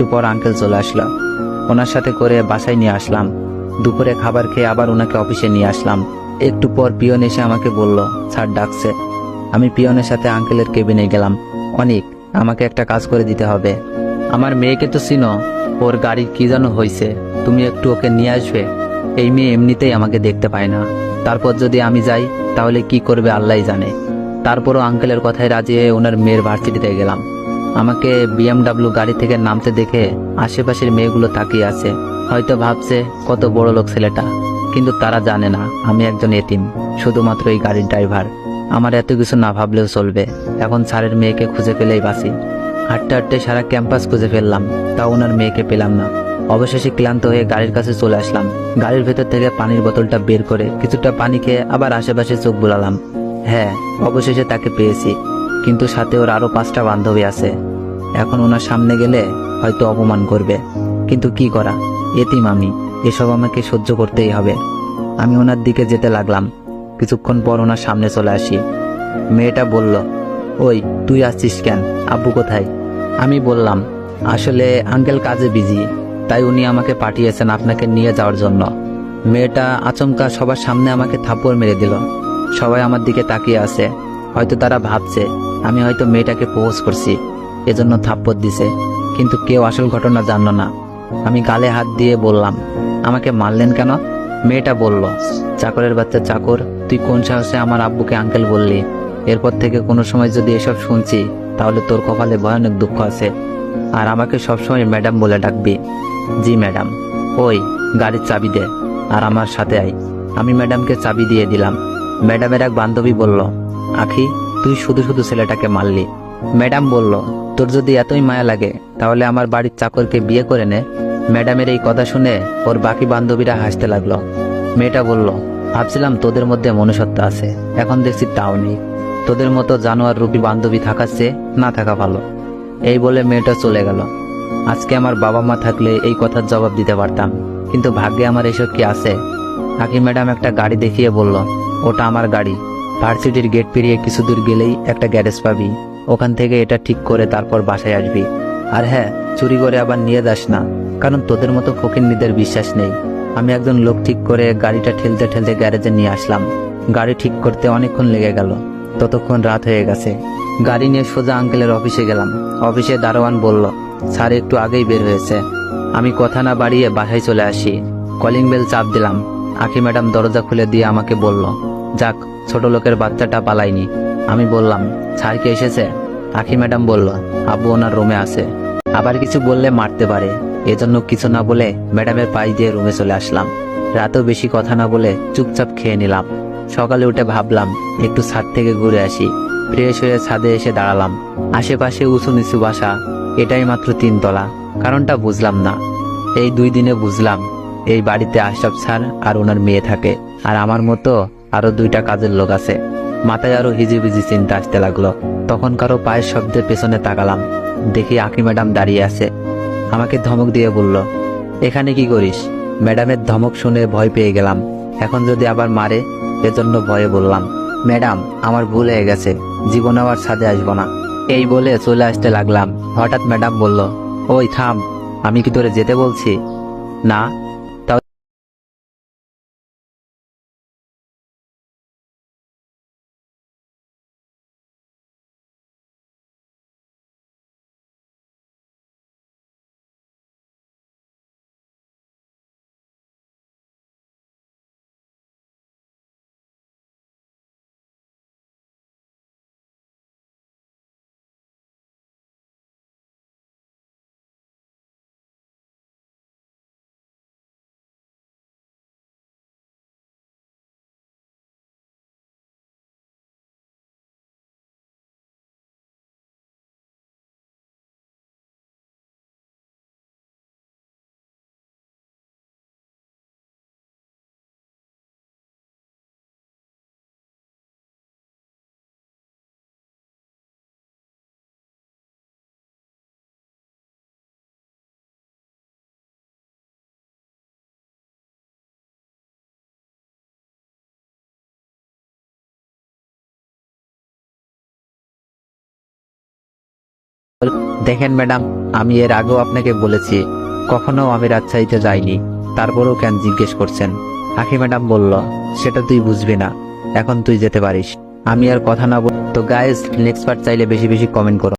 একটু পর আঙ্কেল চলে আসলো। ওনার সাথে করে বাসায় নিয়ে আসলাম। দুপুরে খাবার খেয়ে আবার ওনাকে অফিসে নিয়ে আসলাম। একটু পর পিয়ন এসে আমাকে বলল, স্যার, ডাকছে। আমি পিয়নের সাথে আঙ্কেলের কেবিনে গেলাম। অনেক, আমাকে একটা কাজ করে দিতে হবে। আমার মেয়েকে তো চিনো, ওর গাড়ি কি যেন হয়েছে তুমি একটু ওকে নিয়ে আসবে। এই মেয়ে এমনিতেই আমাকে দেখতে পায় না। তারপর যদি আমি যাই, তাহলে কি করবে আল্লাহই জানে। তারপরও আঙ্কেলের কথায় রাজি হয়ে ওনার মেয়ের ভার্সিটিতে গেলাম। আমাকে বিএমডাব্লিউ গাড়ি থেকে নামতে দেখে আশেপাশের মেয়েগুলো তাকিয়ে আছে। হয়তো ভাবছে, কত বড় লোক ছেলেটা। কিন্তু তারা জানে না, আমি একজন এতিম, শুধুমাত্র এই গাড়ির ড্রাইভার। আমার এত কিছু না ভাবলেও চলবে। এখন স্যারের মেয়েকে খুঁজে পেলেই বাসি হাঁটতে হাঁটতে সারা ক্যাম্পাস খুঁজে ফেললাম, তা ওনার মেয়েকে পেলাম না। অবশেষে ক্লান্ত হয়ে গাড়ির কাছে চলে আসলাম। গাড়ির ভেতর থেকে পানির বোতলটা বের করে কিছুটা পানি খেয়ে আবার আশেপাশে চোখ বুলালাম। হ্যাঁ অবশেষে তাকে পেয়েছি। কিন্তু সাথে ওর আরও পাঁচটা বান্ধবী আছে। এখন ওনার সামনে গেলে হয়তো অপমান করবে। কিন্তু কি করা? এতিম আমি। এসব আমাকে সহ্য করতেই হবে। আমি ওনার দিকে যেতে লাগলাম। কিছুক্ষণ পর ওনার সামনে চলে আসি। মেয়েটা বলল, ওই, তুই আসছিস কেন? আব্বু কোথায়? আমি বললাম, আসলে আঙ্কেল কাজে বিজি। তাই উনি আমাকে পাঠিয়েছেন আপনাকে নিয়ে যাওয়ার জন্য। মেয়েটা আচমকা সবার সামনে আমাকে থাপ্পড় মেরে দিল। সবাই আমার দিকে তাকিয়ে আছে। হয়তো তারা ভাবছে আমি হয়তো মেয়েটাকে পোজ করছি, এজন্য থাপ্পড় দিছে, কিন্তু কেউ আসল ঘটনা জানলো না। আমি গালে হাত দিয়ে বললাম, আমাকে মারলেন কেন? মেয়েটা বলল, চাকরের বাচ্চা চাকর, তুই কোন সাহসে আমার আব্বুকে আঙ্কেল বললি? এরপর থেকে কোনো সময় যদি এসব শুনছি, তাহলে তোর কপালে ভয়ানক দুঃখ আছে। আর আমাকে সবসময় ম্যাডাম বলে ডাকবি। জি ম্যাডাম ওই, গাড়ির চাবি দে, আর আমার সাথে আয়। আমি ম্যাডামকে চাবি দিয়ে দিলাম। ম্যাডামের এক বান্ধবী বলল, আখি তুই শুধু শুধু ছেলেটাকে মারলি। ম্যাডাম বলল, তোর যদি এতই মায়া লাগে, তাহলে আমার বাড়ির চাকরকে বিয়ে করে নে। ম্যাডামের এই কথা শুনে ওর বাকি বান্ধবীরা হাসতে লাগল। মেয়েটা বলল, ভাবছিলাম তোদের মধ্যে মনুষ্যত্ব আছে, এখন দেখছি তাও নেই। তোদের মতো জানোয়ার রূপী বান্ধবী থাকার চেয়ে না থাকা ভালো। এই বলে মেয়েটা চলে গেল। আজকে আমার বাবা মা থাকলে এই কথার জবাব দিতে পারতাম, কিন্তু ভাগ্যে আমার এসব কি আছে? আকি ম্যাডাম একটা গাড়ি দেখিয়ে বলল, ওটা আমার গাড়ি। ভার্সিটির গেট পেরিয়ে কিছু দূর গেলেই একটা গ্যারেজ পাবি। ওখান থেকে এটা ঠিক করে তারপর বাসায় আসবি। আর হ্যাঁ চুরি করে আবার নিয়ে যাস না, কারণ তোদের মতো ফকিন্নিদের বিশ্বাস নেই। আমি একজন লোক ঠিক করে গাড়িটা ঠেলতে ঠেলতে গ্যারেজে নিয়ে আসলাম। গাড়ি ঠিক করতে অনেকক্ষণ লেগে গেল। ততক্ষণ রাত হয়ে গেছে। গাড়ি নিয়ে সোজা আঙ্কেলের অফিসে গেলাম। অফিসে দারোয়ান বলল, স্যার, একটু আগেই বের হয়েছে। আমি কথা না বাড়িয়ে বাসায় চলে আসি। কলিং বেল চাপ দিলাম। আখি ম্যাডাম দরজা খুলে দিয়ে আমাকে বলল যাক, ছোট লোকের বাচ্চাটা পালাইনি আমি বললাম, স্যার, কি এসেছে? আখি ম্যাডাম বলল, আব্বু ওনার রুমে আছে। আবার কিছু বললে মারতে পারে। এজন্য কিছু না বলে ম্যাডামের পাশ দিয়ে রুমে চলে আসলাম। রাতেও বেশি কথা না বলে চুপচাপ খেয়ে নিলাম। সকালে উঠে ভাবলাম, একটু ছাদ থেকে ঘুরে আসি। ফ্রেশ হয়ে ছাদে এসে দাঁড়ালাম। আশেপাশে উঁচু নিচু বাসা, এটাই মাত্র তিনতলা। কারণটা বুঝলাম না। এই দুই দিনে বুঝলাম, এই বাড়িতে আশরাফ স্যার আর ওনার মেয়ে থাকে। আর আমার মতো আরও দুইটা কাজের লোক আছে। মাথায় আরও হিজিবিজি চিন্তা আসতে লাগল। তখন কারও পায়ের শব্দের পেছনে তাকালাম। দেখি আঁকি ম্যাডাম দাঁড়িয়ে আছে। আমাকে ধমক দিয়ে বলল, এখানে কি করিস? ম্যাডামের ধমক শুনে ভয় পেয়ে গেলাম। এখন যদি আবার মারে, এজন্য ভয়ে বললাম, ম্যাডাম, আমার ভুল হয়ে গেছে। জীবন আবার ছাদে আসব না। এই বলে চলে আসতে লাগলাম। হঠাৎ ম্যাডাম বলল, ওই থাম, আমি কি তোরে যেতে বলছি? না দেখেন ম্যাডাম, আমি এর আগেও আপনাকে বলেছি, কখনো আমি রাজশাহীতে যাইনি, তারপরেও কেন জিজ্ঞেস করছেন? আখি ম্যাডাম বলল, সেটা তুই বুঝবি না, এখন তুই যেতে পারিস। আমি আর কথা না বল তো গাইজ নেক্সট পার্ট চাইলে বেশি বেশি কমেন্ট করো।